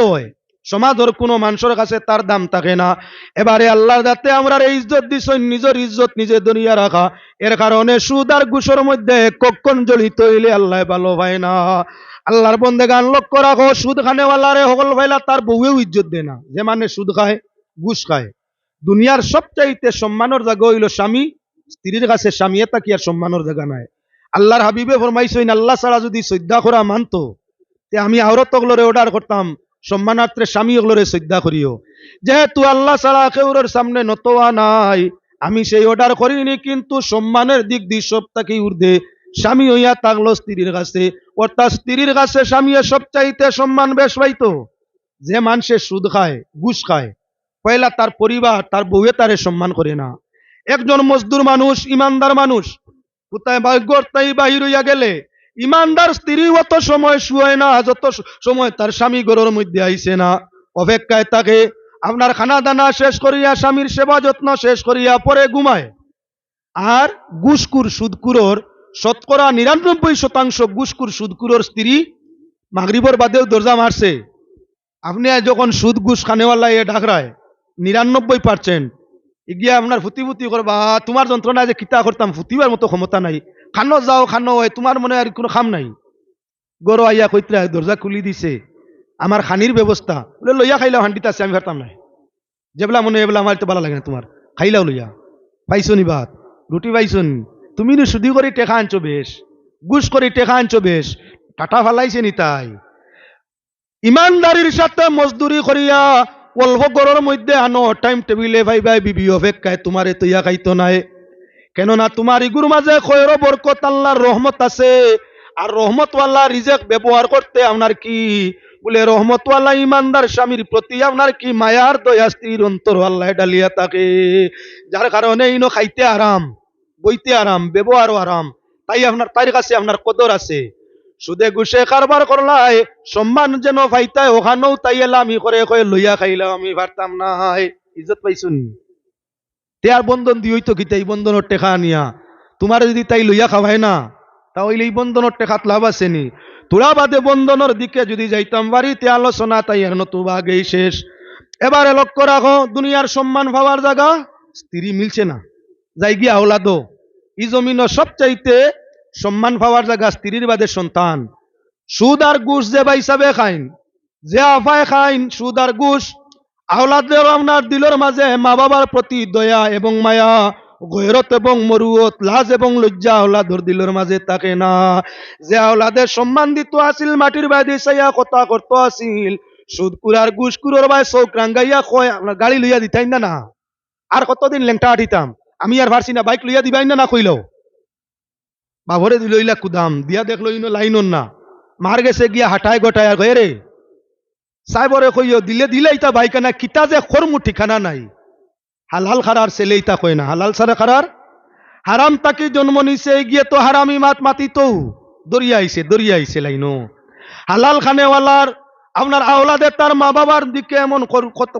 হয়। সমাজের কোনো মানুষের কাছে তার দাম থাকে না। এবারে আল্লাহর যাতে আমরা এই ইজ্জত দিছ নিজের ইজ্জত নিজে দুনিয়া রাখা। এর কারণে সুদ আর ঘুষের মধ্যে কখন জড়িত হইলে আল্লাহ ভালো পায় না। আল্লাহর বন্দে গান লক্ষ্য রাখো সুদ খানেওয়ালারে সকল ভাইলা তার বউয়েও ইজ্জত দেয় না। যে মানে সুদ খায়, ঘুষ খায়। দুনিয়ার সবচাইতে সম্মানের জায়গা হইল স্বামী। স্ত্রীর কাছে স্বামী এটা কি আর সম্মানের জায়গা নাই। আল্লাহর হাবিবে ফরমাইছেন আল্লাহ ছাড়া যদি শ্রদ্ধা করা মানতো, তে আমি আওরত অর্ডার করতাম। সম্মানার্থে স্বামী ওগুলোরে শ্রদ্ধা করিও। যেহেতু আল্লাহ ছাড়া কেউরের সামনে নতোয়া নাই, আমি সেই অর্ডার করিনি, কিন্তু সম্মানের দিক দিয়ে সব তাকে ঊর্ধ্বে স্বামী হইয়া থাকল স্ত্রীর কাছে। অর্থাৎ স্ত্রীর কাছে স্বামী সবচাইতে সম্মান বেশ পাইতো যে মানুষে সুদ খায়, ঘুষ খায়, পয়লা তার পরিবার, তার বউয়ে তারে সম্মান করে না। একজন মজদুর মানুষ, ইমানদার মানুষ, কোথায় তাই বাহির হইয়া গেলে ইমানদার স্ত্রী অত সময় শুয়ে না, যত সময় তার স্বামী গরুর মধ্যে আইছে না। অপেক্ষায় তাকে আপনার খানা দানা শেষ করিয়া স্বামীর সেবা যত্ন শেষ করিয়া পরে ঘুমায়। আর গুসকুর সুদকুরোর শতকরা নিরানব্বই শতাংশ গুসকুর সুদকুরোর স্ত্রী মাগরিবর বাদেও দরজা মারছে। আপনি যখন সুদ ঘুষ খানেওয়ালা এ ঢাকরায়, নিরানব্বই পার্সেন্ট। এগিয়ে আপনার ফুটি ফুটি করবা, তোমার যন্ত্রণা যে কিতা করতাম, ফুটিবার মতো ক্ষমতা নাই। খানো যাও খানো হয়, তোমার মনে আর কোনো খাম নাই। গরো আইয়া কইতরা, দরজা খুলি দিছে, আমার খানির ব্যবস্থা। বলে, লইয়া খাইলাও, হান্ডিতে আছে, আমি পারতাম নাই। যেবেলা মনে, এবেলা আমার তো ভালো লাগে না তোমার। খাইলাও লইয়া। পাইছো নি ভাত? রুটি পাইছো নি? তুমি নি সুদি করে টেকা আনছো বেশ। গুস করে টেকা আনছো বেশ। টাটা ফালাইছে নি তাই। ইমানদারির সাথে মজদুরি করিয়া অল্প গড়ের মধ্যে আনো, টাইম টেবিলে ভাই ভাই, বিবি অপেক্ষায় তোমারে তৈয়া খাইতো নাই। কেননা তোমার ইগুর মাঝে খয়ের বরকত, আল্লাহর রহমত আছে। আর রহমতওয়ালা রিজেক ব্যবহার করতে আপনার কি? বলে, রহমতওয়ালা ইমানদার স্বামীর প্রতি আপনার কি মায়ার দয়া? স্ত্রীর অন্তর আল্লাহ ডালিয়া থাকে। যার কারণে ইনো খাইতে আরাম, বইতে আরাম, ব্যবহারও আরাম। তাই আপনার, তার কাছে আপনার কদর আছে। সুদে ঘুষে কারবার করলাই, সম্মান যেন পাইতাই ওখানেও তাই এলা আমি করে লইয়া খাইলাম আমি পারতাম নাই। ইজ্জত পাইছুন? তেয়ার বন্ধন দিই তো কি তাই বন্ধনের টেকা নিয়া তোমার যদি তাই লইয়া খাওয়াই না তাহলে এই বন্ধনের টেকাত লাভ আছে নি। তোরা বাদে বন্ধনের দিকে যদি যাইতাম বাড়িতে আলোচনা তাই আর নতুবা আগেই শেষ। এবারে লক্ষ্য রাখো, দুনিয়ার সম্মান পাওয়ার জায়গা স্ত্রী মিলছে না। যাই গিয়া আওলাদো ই জমিন সবচাইতে সম্মান পাওয়ার জায়গা স্ত্রীর বাদে সন্তান। সুদ আর ঘুষ যে বা হিসাবে খাইন, যে আফায় খাইন, সুদ আর ঘুষ আওলাদের আপনার দিলের মাঝে মা বাবার প্রতি দয়া এবং মায়া, গৈরত এবং মরুয়ত, লাজ এবং লজ্জা আওলাদর দিলের মাঝে থাকে না। যে আওলাদের সম্মান দিত আছিল মাটির বাইরে চাইয়া কথা করত আছিল সুদ কুরার ঘুষ কুরোর বাই চৌক রাঙ্গাইয়া কয় আপনার গাড়ি লইয়া দিতাই না না, আর কতদিন লেংটা আঠিতাম আমি আর পারছি না, বাইক লইয়া দিবাই না না কইলো বাবরে দিল, ইলা কুদাম, দিয়া দেখল ইনো লাইনন না, মার গেছে গিয়া হাঁটায় গোটায় আর কয়ে রে সাইবরে কইও, দিলে দিলে ইতা বাইকা না কিতা যে খরমু ঠিকানা নাই। হালাল খারার ছেলে ইতা কয় না, হালাল সারা খারার? হারাম তাকে জন্ম নিছে, গিয়ে তো হারামি মাত মাতি তো দরিয়া আইছে দরিয়া আইছে লাইনো। হালাল খানেওয়ালার, আপনার আওলাদে তার মা বাবার দিকে এমন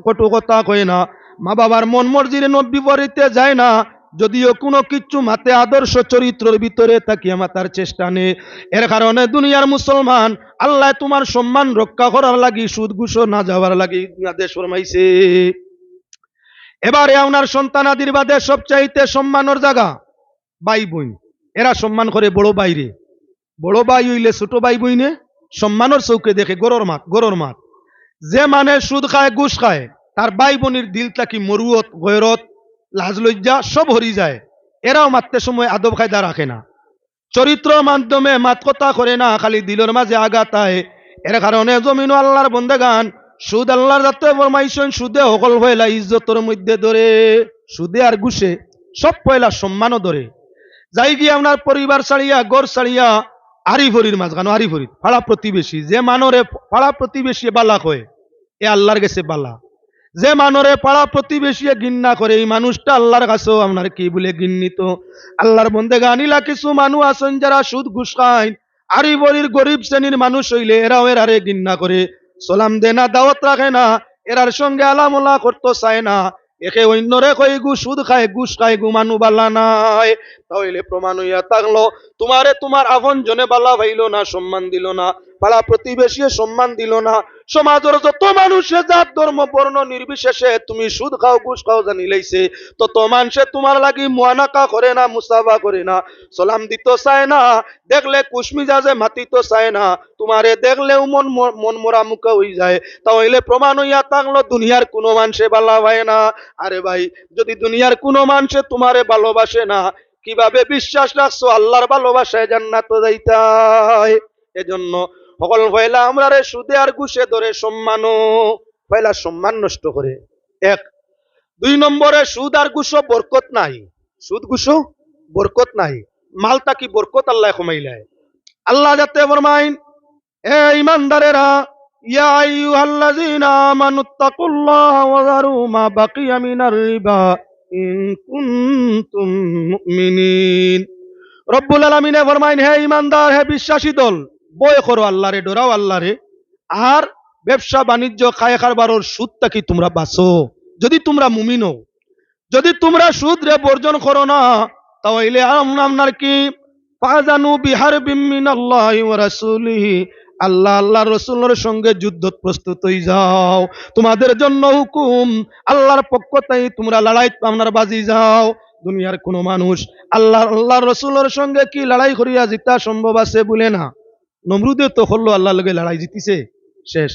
কটু কথা কয় না। মা বাবার মন মর্জির বিপরীতে যায় না। যদিও কোনো কিচ্ছু মাতে আদর্শ চরিত্রের ভিতরে তাকিয়ে মাতার চেষ্টা নেই। এর কারণে দুনিয়ার মুসলমান, আল্লাহ তোমার সম্মান রক্ষা করার লাগি সুদ ঘুষ না যাওয়ার লাগি আদেশ ফরমাইছে। এবারে আপনার সন্তান আদির বাদে সবচাইতে সম্মানের জায়গা ভাই বোন। এরা সম্মান করে বড় বাইরে বড় ভাই হইলে ছোট ভাই বইনে সম্মানের চৌকে দেখে গরর মাত গরর মাত। যে মানে সুদ খায়, ঘুষ খায়, তার ভাই বোনের দিল তাকি মরুয়ত গৈরত লাজ লজ্জা সব হরি যায়। এরাও মারতে সময় আদব খায়দা রাখে না। চরিত্র মাধ্যমে মাত কথা করে না, খালি দিলের মাঝে আঘাতায় এর কারণে জমিন আল্লাহর বন্দেগান, সুদ আল্লাহর যাতে ফরমাইছেন, সুদে সকল পয়লা ইজ্জতর মধ্যে ধরে, সুদে আর ঘুষে, সব পয়লা সম্মানও ধরে। যাই গিয়ে আপনার পরিবার ছাড়িয়া গড় ছাড়িয়া, আরি ভরির মাঝখানো, আরি ভরি পাড়া প্রতিবেশী, যে মানরে পাড়া প্রতিবেশী বালা কয় এ আল্লাহর গেছে বালা। যে মানরে পাড়া প্রতিবেশী গিন্না করে, এই মানুষটা আল্লাহর কাছেও আপনার কি বলে গিন্নিত আল্লাহর বন্দে গানিলা কিছু মানুষ আছেন যারা সুদ ঘুষ খায়। আরি বরির গরিব শ্রেণির মানুষ হইলে এরাও এরারে গিন্না করে। সালাম দে না, দাওয়াত রাখে না, এরার সঙ্গে আলামোলা করতে চায় না। একে অন্যরে কই গু সুদ খায়, ঘুষ খায়, গু মানু বালা নাই। তাহলে প্রমাণ হইয়া থাকল, তোমারে তোমার আপন জনে বালা ভাইল না, সম্মান দিল না। পাড়া প্রতিবেশী সম্মান দিল না। সমাজের যত মানুষে জাত ধর্ম, বর্ণ, নির্বিশেষে তুমি সুদ খাও, ঘুষ খাও জানি লাইছে তত মানুষে তোমার লাগি মুয়ানাকা করে না, মুসাফা করে না। সালাম দিত চায় না, দেখলে কুসমিজাজে মাতিত চায় না, তোমারে দেখলেও মন মন মরা মুখা হয়ে যায়। তাহলে প্রমাণ হইয়া থাকল, দুনিয়ার কোনো মানুষে ভালো হয় না। আরে ভাই, যদি দুনিয়ার কোনো মানুষে তোমারে ভালোবাসে না, কীভাবে বিশ্বাস রাখছো? আল্লাহর ভালোবাসায় জান্নাত যাইতাই। এজন্য সকল পয়লা আমরা সুদে আর ঘুষে ধরে সম্মান। পয়লা সম্মান নষ্ট করে। এক, দুই নম্বরে সুদ আর ঘুষো বরকত নাই। সুদ ঘুষো বরকত নাই। মালটা কি বরকত আল্লাহ কমাইলায় আল্লাহ যাতে ফরমাইন, এ ইমানদারেরা, ইয়া আইয়ুহাল্লাযীনা আমানুত্তাকুল্লাহ ওয়া যারু মা বাকিয়া মিনার রিবা ইন কুনতুম মুমিনিন। রব্বুল আলামিনে ফরমাইন, হে ইমানদার, হে বিশ্বাসী দল বয় করো আল্লাহরে ডরাও আল্লাহরে আর ব্যবসা বাণিজ্য খায় খারবারর সুদটা কি তোমরা বাঁচো? যদি তোমরা মুমিন যদি তোমরা সুদ রে বর্জন করো না, তাহলে আপনার কি? ফাজানু বিহার বিমিন আল্লাহ আল্লাহ আল্লাহ রসুলের সঙ্গে যুদ্ধ প্রস্তুত হয়ে যাও। তোমাদের জন্য হুকুম, আল্লাহর পক্ষ তাই তোমরা লড়াই আপনার বাজি যাও। দুনিয়ার কোনো মানুষ আল্লাহ আল্লাহ রসুলের সঙ্গে কি লড়াই করিয়া জিতা সম্ভব আছে বলে না। নমরুদে তো করল আল্লাহ লগে লড়াই জিতিছে, শেষ।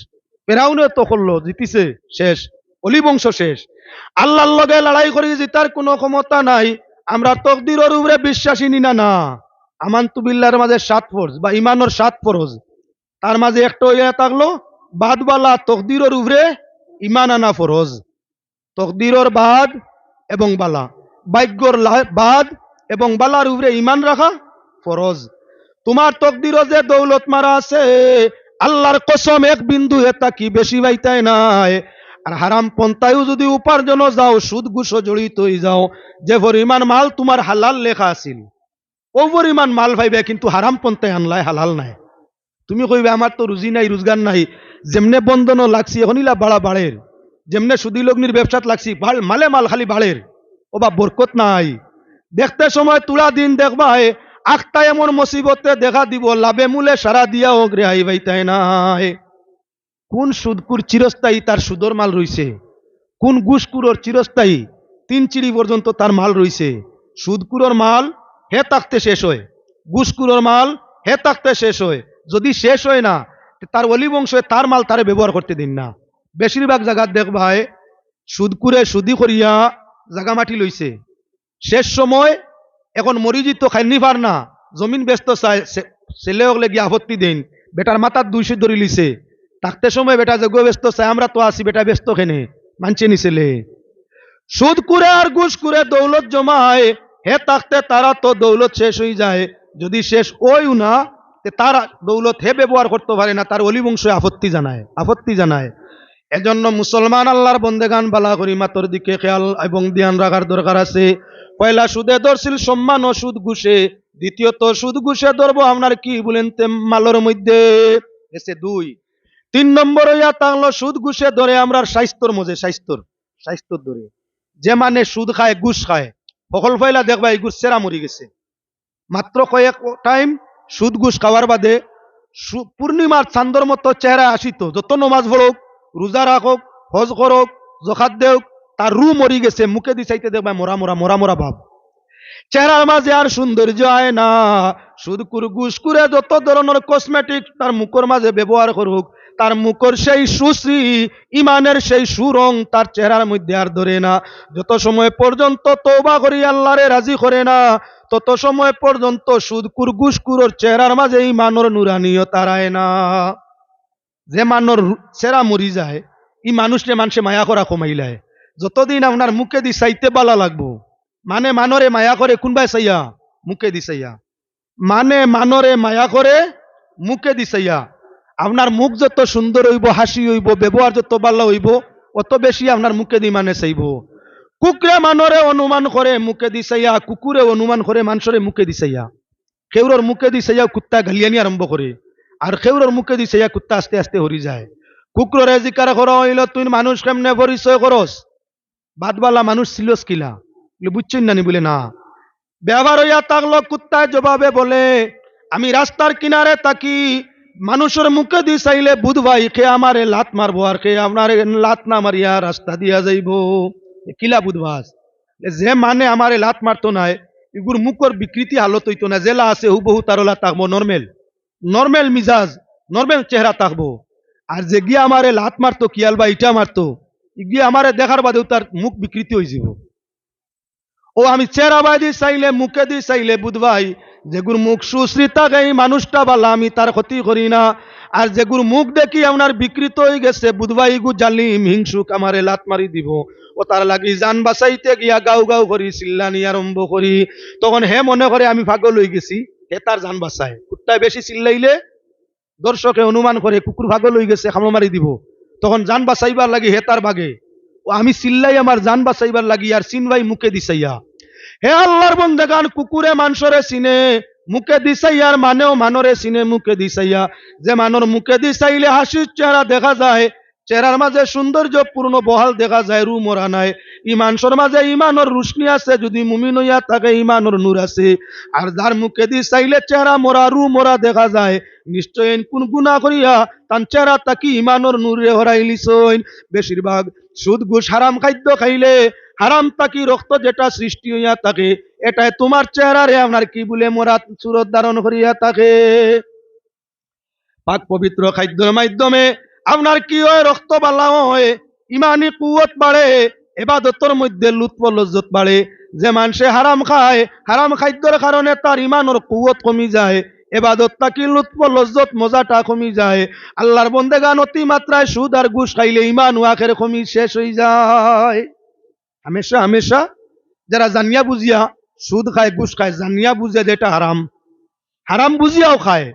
ফেরাউনে তো জিতিছে, শেষ। অলি বংশ শেষ। আল্লাহর লগে লড়াই করি জিতার কোনো ক্ষমতা নাই। আমরা তকদিরের উপরে বিশ্বাসী নিনা না আমান্তু বিল্লার মাঝে সাত ফরজ বা ইমানের সাত ফরজ। তার মাঝে একটা হইয়া থাকল বাদবালা তকদিরের উপরে ইমান আনা ফরজ। তকদিরের বাদ এবং বালা। ভাগ্যর বাদ এবং বালার উপরে ইমান রাখা ফরজ। তোমার তকদির যে দৌলত মারা আছে, আল্লাহর কসম এক বিন্দু এটা কি বেশি বাইতাই নাই। আর হারাম পন্থায়ও যদি উপার্জন যাও, সুদ ঘুষ জড়িত হয়ে যাও, যে পরিমাণ মাল তোমার হালাল লেখা আছিল, ও পরিমাণ মাল পাইবে কিন্তু হারাম পন্থায় আনলাই হালাল নাই। তুমি কইবে, আমার তো রুজি নাই, রোজগার নাই, যেমনে বন্ধন লাগছি এখনিলা বাড়া বাড়ের। যেমনে সুদি লগ্নির ব্যবসাত লাগছি মালে মাল খালি বাড়ের। ও বা বরকত নাই। দেখতে সময় তুলা দিন দেখবা আখটা এমন মুসিবতে দেখা দিব লাভে মূলে সারা দিয়া হোক আই বাইতাই নাই। কোন সুদকুর চিরস্থায়ী তার সুদর মাল রইছে? কোন গুসকুরোর চিরস্থায়ী তিন চিড়ি পর্যন্ত তার মাল রইছে? সুদকুরোর মাল হে তাকতে শেষ হয়। গুসকুরোর মাল হে তাকতে শেষ হয়। যদি শেষ হয় না, তার অলি বংশে তার মাল তারে ব্যবহার করতে দিন না। বেশিরভাগ জায়গাত দেখবাই সুদকুরে সুদি করিয়া জাগা মাটি লইছে। শেষ সময় এখন মরিজিত খাইনি পার না। জমিন ব্যস্ত চাই ছেলে হলে গিয়ে আপত্তি দেন বেটার মাথার দুইশো ধরি লিছে। থাকতে সময় বেটা যোগ্য ব্যস্ত চাই, আমরা তো আছি বেটা ব্যস্ত খেনে মানছে নি ছেলে? সুদ করে আর ঘুষ করে দৌলত জমায় হে থাকতে তারা তো দৌলত শেষ হয়ে যায়। যদি শেষ ওইও না, তে তার দৌলত হে ব্যবহার করতে পারে না তার অলি বংশ আপত্তি জানায় আপত্তি জানায়। এজন্য মুসলমান আল্লাহর বন্দেগান বালা করি, মাতর দিকে খেয়াল এবং ধ্যান রাখার দরকার আছে। পয়লা সুদে ধরছিল সম্মান ও সুদ ঘুষে, দ্বিতীয়ত সুদ ঘুষে ধরবো আপনার কি বলেন মালের মধ্যে? এসে দুই। তিন নম্বর হইয়া তাহলো সুদ ঘুষে ধরে আমরা স্বাস্থ্যর মধ্যে, স্বাস্থ্যর স্বাস্থ্যর ধরে। যে মানে সুদ খায়, ঘুষ খায়। সকল পয়লা দেখবা এই ঘুষ সেরা মরি গেছে। মাত্র কয়েক টাইম সুদ ঘুষ খাওয়ার বাদে পূর্ণিমার চান্দর মতো চেহারা আসিত, যত নমাজ পড়ুক রোজা রাখুক হজ করুক জখাত দেওক তার রু মরি গেছে মুখে দি চাইতে দেখবা মরা মরা মরা মরা ভাব চেহারার মাঝে আর সৌন্দর্য আয় না। সুদ কুর ঘুষ করে যত ধরনের কসমেটিক তার মুখের মাঝে ব্যবহার করুক তার মুখের সেই সুশ্রী ইমানের সেই সুরং তার চেহারার মধ্যে আর ধরে না। যত সময় পর্যন্ত তৌবা করি আল্লাহরে রাজি করে না, তত সময় পর্যন্ত সুদকুর গুসকুরোর চেহারার মাঝে ইমানোর নুরানিও তারায় না। যে মানর চেরা মরি যায়, ই মানুষরে মানুষে মায়া করা কমাইলায় যতদিন আপনার মুখে দি চাইতে বালা লাগবো মানে মানরে মায়া করে কোনবাই চাইয়া? মুখে দি চাইয়া। মানে মানরে মায়া করে মুখে দি চাইয়া। আপনার মুখ যত সুন্দর হইব হাসি হইব ব্যবহার যত ভালো হইব, অত বেশি আপনার মুখে দি মানে চাইব। কুকুরে মানরে অনুমান করে মুখে দি চাইয়া। কুকুরে অনুমান করে মানুষরে মুখে দি চাইয়া। খেউরর মুখে দি চাইয়া কুত্তা গালিয়ানি আরম্ভ করে আর খেউরর মুখে দি চাইয়া কুত্তা আস্তে আস্তে হরি যায়। কুকুরে জিকার করা হইল তুই মানুষ কেমনে পরিচয় করস বাদবালা মানুষ ছিল কিলা। বুঝছেন নানি বলে, না। ব্যবহার হইয়া থাকল কুত্তায় জবাবে বলে, আমি রাস্তার কিনারে তাকি মানুষের মুখে দি চাইলে বুধ ভাই কে আমারে লাত মারবো আর কে আপনার লাত না মারিয়া রাস্তা দিয়া যাইব। কিলা বুধবাস যে মানে আমারে লাত মারতো নাই এগুর মুখর বিকৃতি হালত হইতো না জেলা আছে, হুবহু তারলা থাকব নর্মেল নর্মেল মিজাজ নর্মেল চেহারা থাকব আর যে গিয়ে আমারে লাত মারতো কিয়াল বা ইটা মারতো গিয়ে আমারে দেখার বাদেও তার মুখ বিকৃতি হয়ে যাব ও আমি চেহারা বাদি চাইলে মুখে দি চাইলে বুধভাই যেগুর মুখ সুশ্রী থাকে এই মানুষটা বালা আমি তার ক্ষতি করি না আর যেগুর মুখ দেখি আপনার বিকৃত হয়ে গেছে বুধবাই গু জালিম হিংসুক আমারে লাত মারি দিব ও তার লাগি যান বাঁচাইতে গিয়া গাও গাও করি চিল্লানি আরম্ভ করি তখন হে মনে করে আমি পাগল হয়ে গেছি হে তার যান বাঁচায়। কুত্তায় বেশি চিল্লাইলে দর্শকে অনুমান করে কুকুর ভাগল হয়ে গেছে, খামো মারি দিব। তখন যান বাঁচাইবার লাগি হে তার বাগে। ও, আমি চিল্লাই আমার যান বাঁচাইবার লাগি আর চিনবাই মুখে দিছাইয়া হে আল্লাহর বন্দেগান কুকুরে মাংসরে চিনে, মুখে দিছাইয়ার মানেও মানরে চিনে মুখে দিছাইয়া যে মানর মুখে দিছাইলে হাসির চেহারা দেখা যায়। চেহারার মাঝে সৌন্দর্য পূর্ণ বহাল দেখা যায় রু মরা নাই। ইমানসর মাঝে ইমানর রুশনি আছে, যদি মুমিন হইয়া থাকে ইমানর নূর আছে। আর যার মুখে দি চাইলে চেহারা মরা রু মরা দেখা যায়। নিশ্চয় কোন গুণা করিয়া তার চেহারা তাকি ইমানর নূরে হরাইলিছইন বেশিরভাগ সুদ, ঘুষ, হারাম খাদ্য খাইলে হারাম তাকি রক্ত যেটা সৃষ্টি হইয়া থাকে, এটাই তোমার চেহারারে আপনার কি বলে মোরা সুরত ধারণ করিয়া থাকে। পাক পবিত্র খাদ্যের মাধ্যমে আপনার কি হয়? রক্ত বালা হয়। ইমানি কুয়ত বাড়ে। এবাদতর মধ্যে লুৎফ লজ্জত বাড়ে। যে মানুষে হারাম খায়, হারাম খাদ্যের কারণে তার ইমানের কুয়ত কমি যায়। এবাদত তাকি লুৎফ লজ্জত? মজাটা কমি যায়। আল্লাহর বন্দেগান অতি মাত্রায় সুদ আর ঘুষ খাইলে ইমান ওয়াকের কমি শেষ হয়ে যায়। হামেশা হামেশা যারা জানিয়া বুঝিয়া সুদ খায়, ঘুষ খায়, জানিয়া বুঝে যে এটা হারাম। হারাম বুঝিয়াও খায়।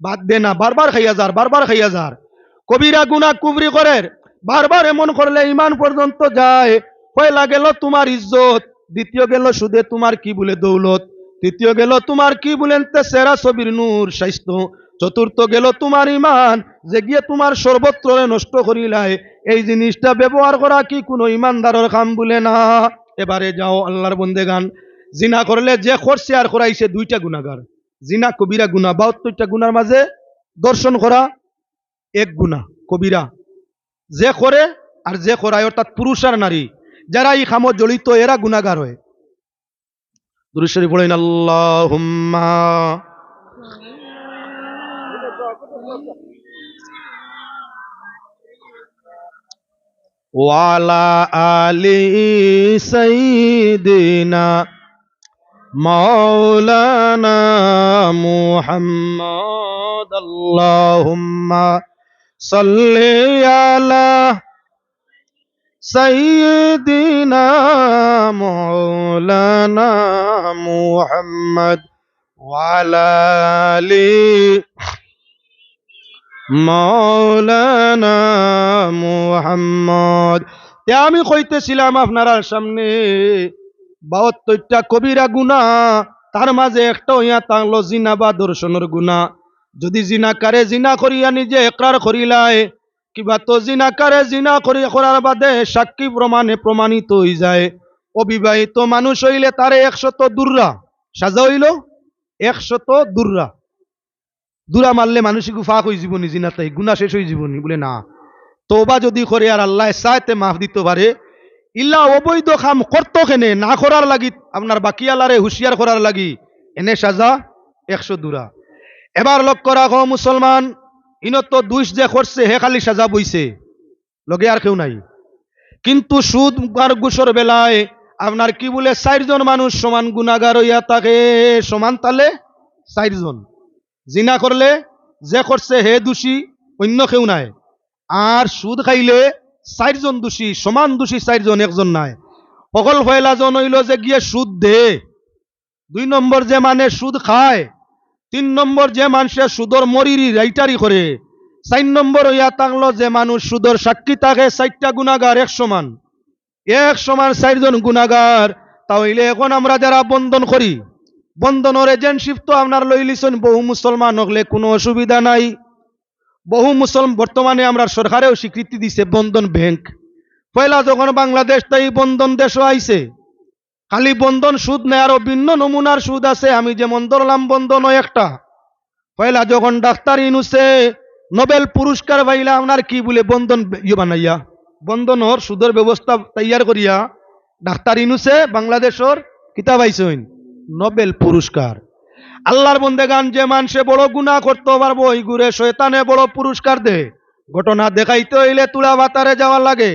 বাদ দে না, বারবার খাইয়া যার, বারবার খাইয়া যার। কবিরা গুনা কুবরি করে, বারবার এমন করলে ইমান পর্যন্ত যায়। পয়লা গেল তোমার ইজ্জত, দ্বিতীয় গেল সুদে তোমার কি বলে দৌলত, তৃতীয় গেল তোমার কি বলেন তে সেরা ছবির নূর, স্বাস্থ্য। চতুর্থ গেল তোমার ইমান যে গিয়ে তোমার সর্বত্র নষ্ট করিলাই এই জিনিসটা ব্যবহার করা কি কোনো ইমানদারের কাম বলে না? এবারে যাও আল্লাহর বন্দে গান জিনা করলে যে করছে আর করাইছে দুইটা গুণাগার জিনা কবিরা গুণা বাহাত্তরটা গুনার মাঝে দর্শন করা এক গুণা, কবিরা। যে করে আর যে করায়, অর্থাৎ পুরুষ আর নারী যারা এই খামত জড়িত, এরা গুণাগার হয়। দুরুশ্বরী বলেন আল্লাহ ওয়ালা আলি সাইদিনা মাওলানা মুহাম্মদ, আল্লাহুম্মা সাল্লি আলা سيدنا مولانا محمد وعلى آل মৌলানা মুহাম্মদ তে আমি কইতেছিলাম আপনার সামনে বাহাত্তরটা কবিরা গুণা তার মাঝে একটা হইয়া তাংলো জিনা বা দর্শনের গুণা যদি জিনা কারে, জিনা করিয়া নিজে একরার করিলায়, কিবা তো জিনা কারে, জিনা করি করার বাদে সাক্ষী প্রমাণে প্রমাণিত হয়ে যায়। অবিবাহিত মানুষ হইলে তারে একশত দুর্রা, সাজা হইল একশত দুর্রা। দুরা মারলে মানুষকে ফাঁক হয়ে জীবনী জিনা তাই গুণা শেষ হয়ে জীবনী, বলে না। তোবা যদি করে আর আল্লাহ চাইতে মাফ দিতে পারে, ইল্লা অবৈধ খাম করতো কেনে, না করার লাগি, আপনার বাকি আল্লাহরে হুঁশিয়ার করার লাগি, এনে সাজা একশো দুরা এবার লক্ষ্য রাখো, মুসলমান ইনত দুইশ যে করছে, হে খালি সাজা বইছে। লগে আর কেউ নাই। কিন্তু সুদ আর গুসর বেলায় আপনার কি বলে, চারজন মানুষ সমান গুণাগার হইয়া থাকে, সমান তালে চারজন। জিনা করলে যে করছে, হে দোষী, অন্য কেউ নাই। আর সুদ খাইলে চারজন দোষী, সমান দোষী চারজন, একজন নাই। সকল ফয়লাজন হইল যে গিয়ে সুদ দে। দুই নম্বর যে মানে সুদ খায় তিন নম্বর যে মানুষের সুদর মরিরি রাইটারি করে, চার নম্বর হইয়া তাংলো যে মানুষ সুদর সাক্ষী থাকে, চারটা গুণাগার এক সমান এক সমান চারজন গুণাগার, তাহলে এখন আমরা যারা বন্ধন করি, বন্ধনের এজেন্টশিপ তো আপনার লইলিছেন বহু মুসলমান হলে কোনো অসুবিধা নাই। বহু মুসলমান বর্তমানে আমরা সরকারেও স্বীকৃতি দিছে বন্ধন ব্যাংক। পয়লা যখন বাংলাদেশ তাই বন্ধন দেশও আইছে। খালি বন্ধন সুদ নেই, আরও ভিন্ন নমুনার সুদ আছে। আমি যেমন ধরলাম বন্ধন একটা। পয়লা যখন ডাক্তার ইনুসে নোবেল পুরস্কার পাইলা আপনার কি বলে বন্ধন ইয়ে বানাইয়া? বন্ধনর সুদের ব্যবস্থা তৈয়ার করিয়া ডাক্তার ইনুসে বাংলাদেশর কিতাব আইসইন নোবেল পুরস্কার। আল্লাহর বন্দেগান, যে মানুষে বড় গুণা করতে পারব ওই গুরে শয়তানে বড় পুরস্কার দে। ঘটনা দেখাইতে হইলে তুলা বাতারে যাওয়া লাগে।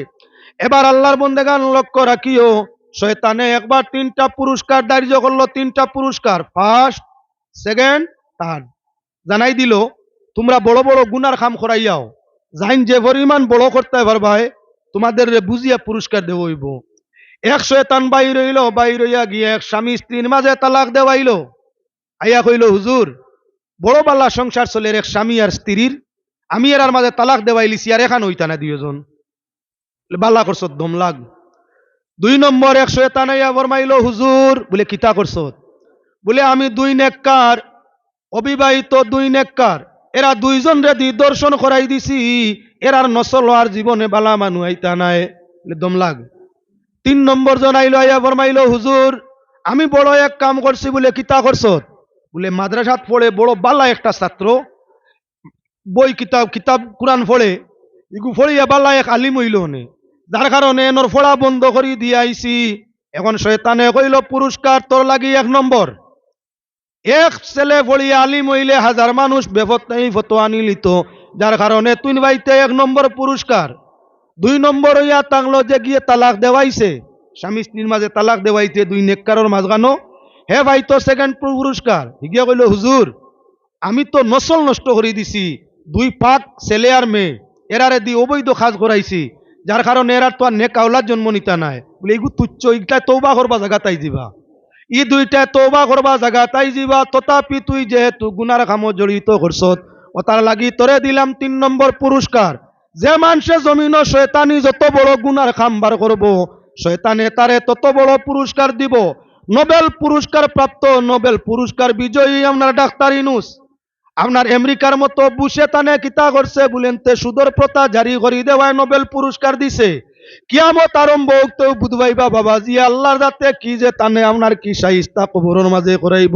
এবার আল্লাহর বন্দেগান লক্ষ্য রাখিও শয়তানে একবার তিনটা পুরস্কার দাঁড়িয়ে করল, তিনটা পুরস্কার। ফার্স্ট সেকেন্ড থার্ড জানাই দিল, তোমরা বড় বড় গুনার খাম করাইয়াও জাইন যে পরিমাণ বড় করতে পারবাই তোমাদের বুঝিয়া পুরস্কার দেব হইব। এক শয়তান বাই হইল বাই হইয়া গিয়ে এক স্বামী স্ত্রীর মাঝে তালাক দেওয়াইল। আইয়া কইল, হুজুর, বড় বাল্লা সংসার চলে এক স্বামী আর স্ত্রীর। আমি এর মাঝে তালাক দেওয়াইলিছি আর এখান হইতা না দুইজন বাল্লা করছ, দম লাগ। দুই নম্বর এক শয়তান আইয়া বরমাইল হুজুর, বলে, কিতা করছ? বলে, আমি দুই নেককার, অবিবাহিত দুই নেককার। এরা দুইজন রে দর্শন করাই দিছি। এরার নসল আর জীবনে বালা মানু আইতা নাই। দম লাগ। তিন নম্বর জন আইলো আইয়া ফরমাইলো হুজুর, আমি বড় এক কাম করছি। বলে, কিতা করছ? বলে, মাদ্রাসাত পড়ে বড় বালা একটা ছাত্র, বই, কিতাব কিতাব, কোরআন পড়ে। ইগু ফড়িয়া বালা এক আলিম হইল নে। যার কারণে এনর ফোড়া বন্ধ করি দিয়ে আইছি এখন শয়তানে কইল, পুরস্কার তোর লাগি এক নম্বর। এক ছেলে ফড়িয়া আলিম হইলে হাজার মানুষ বেফতাই ফতোয়া নিলিত। যার কারণে তুই বাইতে এক নম্বর পুরস্কার। দুই নম্বর হইয়া তাংলো যে গিয়ে তালাক দেওয়াইছে, স্বামী স্ত্রীর মাঝে তালাক দেওয়াইতে দুই নেককারর মাঝগানো হে ভাই তো সেকেন্ড পুরস্কার। হিগিয়া কইল, হুজুর, আমি তো নসল নষ্ট করে দিছি। দুই পাক ছেলে আর মেয়ে, এরারে দি অবৈধ কাজ করাইছি। যার কারণে এরার তো আর নেক আওলাদ জন্ম নিতা নাই। বলে এইগু তুচ্ছ এইটা তৌবা করবা জায়গা তাই দিবা ই দুইটা তৌবা করবা জায়গা তাই যাবা তথাপি তুই যেহেতু গুনার কামত জড়িত করছত ও তার লাগি তোরে দিলাম তিন নম্বর পুরস্কার। যে মানুষে জমিন, শয়তানি যত বড় গুনার খাম বার করব, শয়তানে তারে তত বড় পুরস্কার দিব। নোবেল পুরস্কার প্রাপ্ত নোবেল পুরস্কার বিজয়ী আপনার ডাক্তার ইনুস। আপনার আমেরিকার মতো বুসে তানে কিতা করছে বলেন তে সুদর প্রথা জারি করি দেওয়ায় নোবেল পুরস্কার দিছে। কিয়ামত আরম্ভ উক্ত বুধবাইবা বাবাজি আল্লাহর যাতে কি যে তানে আপনার কি সাইস্তা কবরের মাঝে করাইব?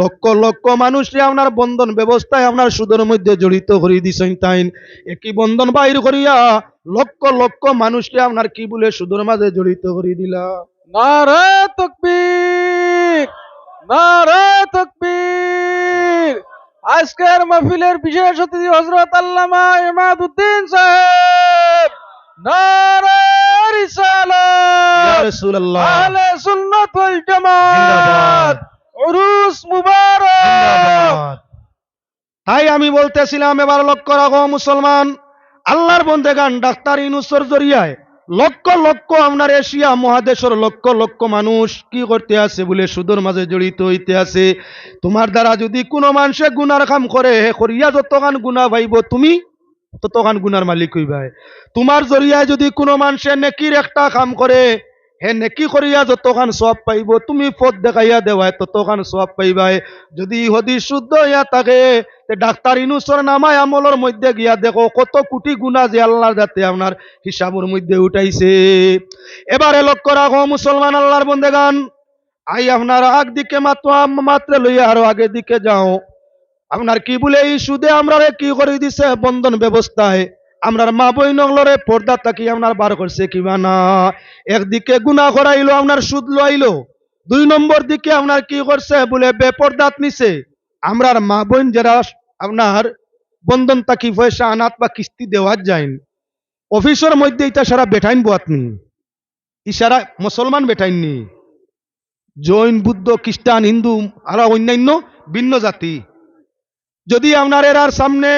লক্ষ লক্ষ মানুষে আপনার বন্ধন ব্যবস্থায় আপনার সুদের মধ্যে জড়িত করে দিছেন তাইন। একই বন্ধন বাইর করিয়া লক্ষ লক্ষ মানুষকে আপনার কি বলে সুদের মাঝে জড়িত করে দিলা। নারে তকবীর নারে তকবীর। আজকের মাহফিলের বিশেষ অতিথি হজরত আল্লামা ইমাদউদ্দিন সাহেব। তাই আমি বলতেছিলাম এবার লক্ষ্য রাখো মুসলমান আল্লাহর বন্দেগান ডাক্তার ইনুসর জরিয়ায় লক্ষ লক্ষ আপনার এশিয়া মহাদেশের লক্ষ লক্ষ মানুষ কি করতে আছে বলে সুদর মাঝে জড়িত হইতে আছে? তোমার দ্বারা যদি কোনো মানুষে গুনার কাম করে, হে করিয়া যতখান গুণা ভাইব তুমি ততখান গুনার মালিক হইবাই তোমার জরিয়ায় যদি কোনো মানুষে নেকির একটা কাম করে, হে নেকি করিয়া যতখান সব পাইব তুমি পথ দেখাইয়া দেওয়ায় ততখান সব পাইবাই যদি হদি শুদ্ধ হইয়া থাকে ডাক্তার ইনুসর নামায় আমলের মধ্যে গিয়া দেখো, কত কোটি গুণা যে আল্লাহর যাতে আপনার হিসাবের মধ্যে উঠাইছে। এবারে লক্ষ্য রাখো, মুসলমান আল্লাহর বন্দেগান, আই আপনার আগ দিকে মাত্র মাত্রে লইয়া আরও আগে দিকে যাও। আপনার কি বলে, এই সুদে আমরা কি করে দিছে বন্ধন ব্যবস্থায়? আমরার মা বই নগলরে পর্দা তাকি আপনার বার করছে কিবা না? একদিকে গুণা করাইলো, আপনার সুদ লইলো। দুই নম্বর দিকে আপনার কি করছে, বলে বেপর্দাত নিছে। আমরার মা বোন যারা আপনার বন্ধন তাকি পয়সা আনাত বা কিস্তি দেওয়া যায় অফিসের মধ্যে ইটা সারা বেঠাইন বোয়াতনি ইশারা মুসলমান বেঠাইননি জৈন, বুদ্ধ, খ্রিস্টান, হিন্দু, আর অন্যান্য ভিন্ন জাতি। যদি আপনার এরার সামনে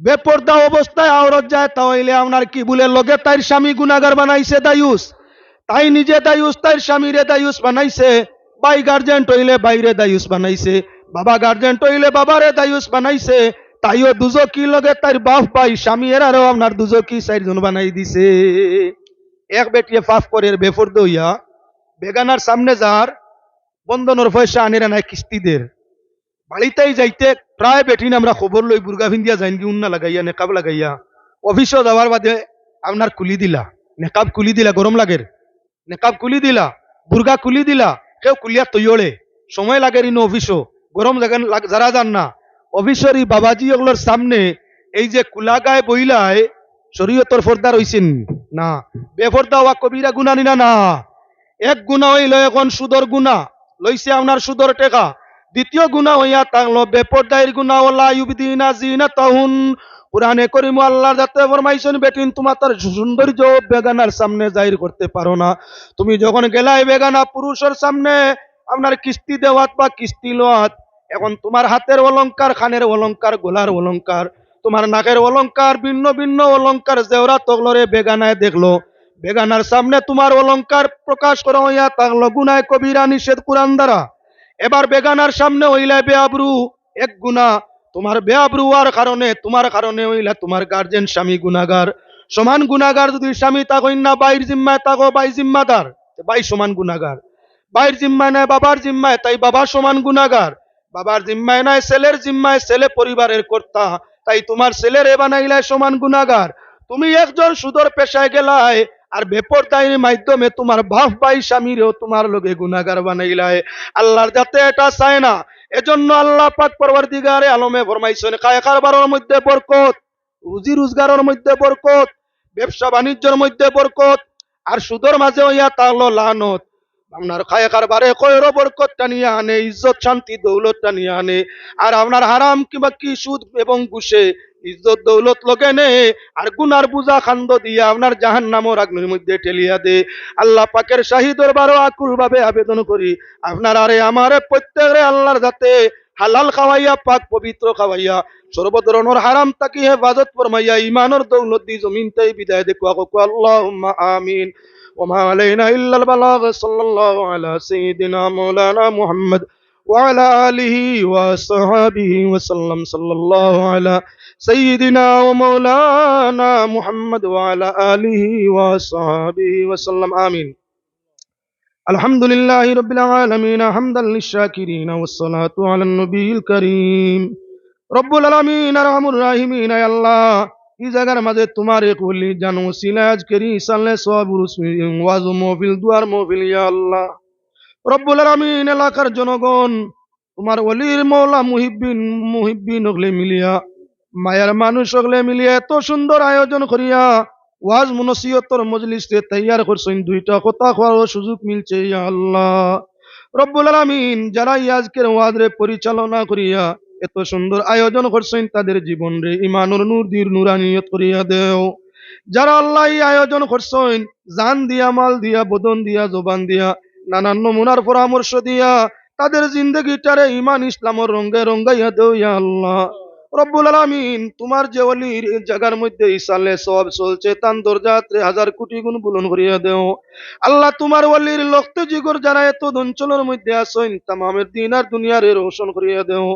বেপর্দা অবস্থায় আওরত যায়, তাহলে আপনার কি বলে লগে তাইর স্বামী গুনাগার বানাইছে দায়ুস। তাই নিজে দায়ুস, তাইর স্বামীরে দায়ুস বানাইছে। বাই গার্জেন্ট হইলে বাইরে দায়ুস বানাইছে। বাবা গার্জেন্ট হইলে বাবারে দায়ুস বানাইছে, তাইও দুজকি লগে তাইর বাপ ভাই, স্বামী এরারও আপনার দুজকি চারজন বানাই দিছে? এক বেটিয়ে পাপ করে বেফর্দ হইয়া বেগানার সামনে যার বন্ধনের পয়সা আনিরা নাই কিস্তিদের। বাড়িতেই যাইতে প্রায় বেঠিন আমরা খবর লই বুর্গা ভিন্দিয়া যাইন কি উন্না লাগাইয়া, নেকাব লাগাইয়া অফিসও যাওয়ার বাদে আপনার কুলি দিলা, নেকাব কুলি দিলা, গরম লাগের নেকাব কুলি দিলা, বুর্গা কুলি দিলা, কেউ কুলিয়া তৈয়ড়ে সময় লাগে ইনো অফিসও। গরম জায়গা লাগ- যারা যান না। অফিসরি বাবাজি ওগুলোর সামনে এই যে কুলাগায় বইলায়, শরীয়তর ফর্দা রইছেন। না, বেফর্দা হওয়া কবিরা গুণা নিনা না। এক গুণা হইল এখন সুদর গুণা। লইছে আপনার সুদর টেকা। দ্বিতীয় গুণা হইয়া থাকল বেপরদায়ের গুণা ওলা ইউবিদিনা জিনা তাহুন কোরআনে করিম আল্লাহর যাতে ফরমাইছেন, বেটিন, তোমার তার সৌন্দর্য বেগানার সামনে জাহির করতে পারো না। তুমি যখন গেলাই বেগানা পুরুষের সামনে, আপনার কিস্তি দেওয়াত বা কিস্তি লোয়াত এখন তোমার হাতের অলংকার খানের অলংকার, গোলার অলংকার, তোমার নাকের অলংকার, ভিন্ন ভিন্ন অলংকার জেওরা তগলরে বেগানায় দেখল। বেগানার সামনে তোমার অলংকার প্রকাশ করা হইয়া থাকল গুনায় কবিরা নিষেধ কোরআন দ্বারা। এবার বেগানার সামনে হইলে বেআব্রু এক গুণা, তোমার বেআব্রু হওয়ার কারণে, তোমার কারণে হইলে তোমার গার্জেন স্বামী গুনাগার সমান গুনাগার যদি স্বামী তাকইন না বাইর জিম্মায় তাকো বাই জিম্মাদার। বাই সমান গুনাগার বাইর জিম্মায় নাই, বাবার জিম্মায়, তাই বাবা সমান গুনাগার বাবার জিম্মায় নাই, ছেলের জিম্মায় ছেলে পরিবারের কর্তা। তাই তোমার ছেলের এ বানাইলাই সমান গুনাগার তুমি একজন সুদর পেশায় গেলাই, আর বেপরদাইয়ের মাধ্যমে তোমার বাপ ভাই স্বামীরও তোমার লগে গুনাগার বানাইলাই আল্লাহর যাতে এটা চায় না, এজন্য আল্লাহ পাক পরবর্তীগারে আলমে ফরমাইছেন কায় কারবারের মধ্যে বরকত, রুজি রোজগারের মধ্যে বরকত, ব্যবসা বাণিজ্যের মধ্যে বরকত, আর সুদর মাঝে হইয়া তাহলো লানত। আপনার খায় কারবারে কয়র বরকতটা নিয়ে আনে, ইজ্জত, শান্তি দৌলতটা নিয়ে আনে। আর আপনার হারাম কিংবা কি সুদ এবং গুসে ইজ্জত, দৌলত লগে নে, আর গুনার বুজা খান্দ দিয়ে আপনার জাহান নামর আগ্নের মধ্যে ঠেলিয়া দে। আল্লাহ পাকের শাহী দরবারও আকুল ভাবে আবেদন করি, আপনার আরে আমারে প্রত্যেকরে আল্লাহর যাতে হালাল খাওয়াইয়া পাক পবিত্র খাওয়াইয়া সর্বধরনের হারাম তাকি হেফাজত ফরমাইয়া ইমানর দৌলত দি জমিন তাই বিদায় দেখো আকো আল্লাহুম্মা আমিন وما علينا إلا البلاغ صلى الله على سيدنا مولانا محمد وعلى آله وصحبه وسلم صلى الله على سيدنا ومولانا محمد وعلى آله وصحبه وسلم آمين الحمد لله رب العالمين حمدا للشاكرين والصلاة على النبي الكريم رب العالمين ارحم الراحمين يا الله এই জায়গার মাঝে তোমার এক হলি জানো সিলাজ করি সালে সব ওয়াজ মহফিল দুয়ার মহফিল ইয়া আল্লাহ রব্বুল আলামিন এলাকার জনগণ তোমার অলির মৌলা মুহিব্বিন মুহিব্বিন হগলে মিলিয়া মায়ার মানুষ হগলে মিলিয়া এত সুন্দর আয়োজন করিয়া ওয়াজ মুনসিয়তর মজলিসে তৈয়ার করছেন দুইটা কথা খাওয়ার সুযোগ মিলছে, ইয়া আল্লাহ। রব্বুল আলামিন যারা আজকের ওয়াজরে পরিচালনা করিয়া এত সুন্দর আয়োজন করছেন, তাদের জীবন রে ইমানুর নূর, দির নুরানিয়ত করিয়া দেও। যারা আল্লাহ আয়োজন করছেন, জান দিয়া, মাল দিয়া, বদন দিয়া, জবান দিয়া, নানান নমুনার পরামর্শ দিয়া, তাদের জিন্দগিটারে ইমান ইসলামের রঙ্গে রঙ্গাইয়া দেও, ইয়া আল্লাহ। রব্বুল আলামিন, তোমার যে অলির জায়গার মধ্যে ইসালে সব চলছে তান দরজাত্রে হাজার কোটি গুণ বুলন করিয়া দেও। আল্লাহ তোমার অলির লক্ত জিগর যারা এত অঞ্চলের মধ্যে আসেন তামামের দিন আর দুনিয়ারে রোশন করিয়া দেও।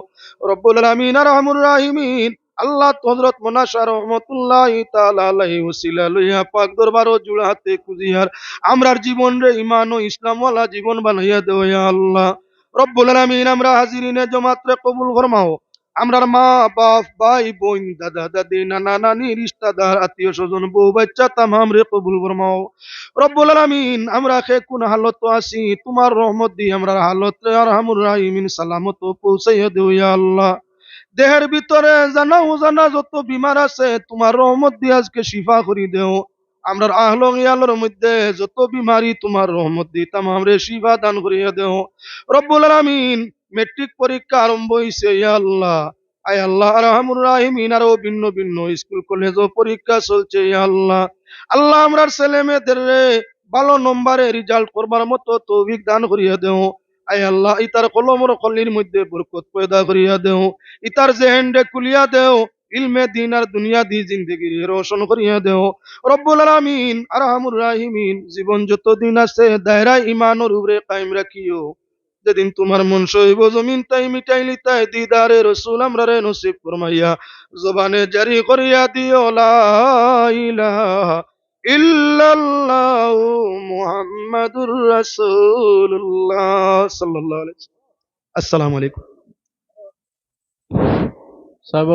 রব্বুল আলামিন আর রহমুর রাহিমিন, আল্লাহ হযরত মোনাশা রহমতুল্লাহ তাআলা আলাইহি ওসিলা লইয়া পাক দরবার ও জুড়া হাতে কুজিয়ার আমরার জীবন রে ইমান ও ইসলাম ওয়ালা জীবন বানাইয়া দেও ইয়া আল্লাহ। রব্বুল আলামিন, আমরা হাজিরিনে জমাত রে কবুল ফরমাও। আমরার মা বাপ ভাই বোন দাদা দাদি নানা নানি রিশতাদার আত্মীয় স্বজন বউ, বাচ্চা, তামাম রে কবুল ফরমাও রব্বুল আলামিন, আমরা খে কোন হালত আছি, তোমার রহমত দি আমরা হালত রে আরহামুর রাহিমিন সালামত পৌঁছাইয়া দেও ইয়া আল্লাহ। দেহের ভিতরে জানা জানা যত বিমার আছে, তোমার রহমত দিয়ে আজকে শিফা করি দেও। আমরার আহলং ইয়ালোর মধ্যে যত বিমারি তোমার রহমত দি তামাম রে শিফা দান করিয়া দেও। রব্বুল আলামিন মেট্রিক পরীক্ষা আরম্ভ হইছে, ইয়া আল্লাহ। আয় আল্লাহ, আরহামুর রাহিমিন আরও ভিন্ন ভিন্ন স্কুল কলেজ পরীক্ষা চলছে, ইয়া আল্লাহ। আল্লাহ আমরার ছেলে মেয়েদের ভালো নম্বরে রেজাল্ট করবার মতো তৌফিক দান করিয়া দেও। আয় আল্লাহ, ইতার কলমর কলির মধ্যে বরকত পয়দা করিয়া দেও। ইতার জেহেন্ডে কুলিয়া দেও। ইলমে দিন আর দুনিয়া দি জিন্দগি রোশন করিয়া দেও। রব্বুল আলামিন, আরহামুর রাহিমিন, জীবন যত দিন আছে, দায়রা ইমানর উপরে কায়েম রাখিও। যেদিন তোমার মন সইব জমিন তাই মিটাইলি, তাই দিদারে রসুল আমরা রে নসিব ফরমাইয়া। জবানে জারি করিয়া দিও, লা ইলাহা ইল্লাল্লাহু মুহাম্মাদুর রাসূলুল্লাহ সাল্লাল্লাহু আলাইহি আসসালামু আলাইকুম। সাহেব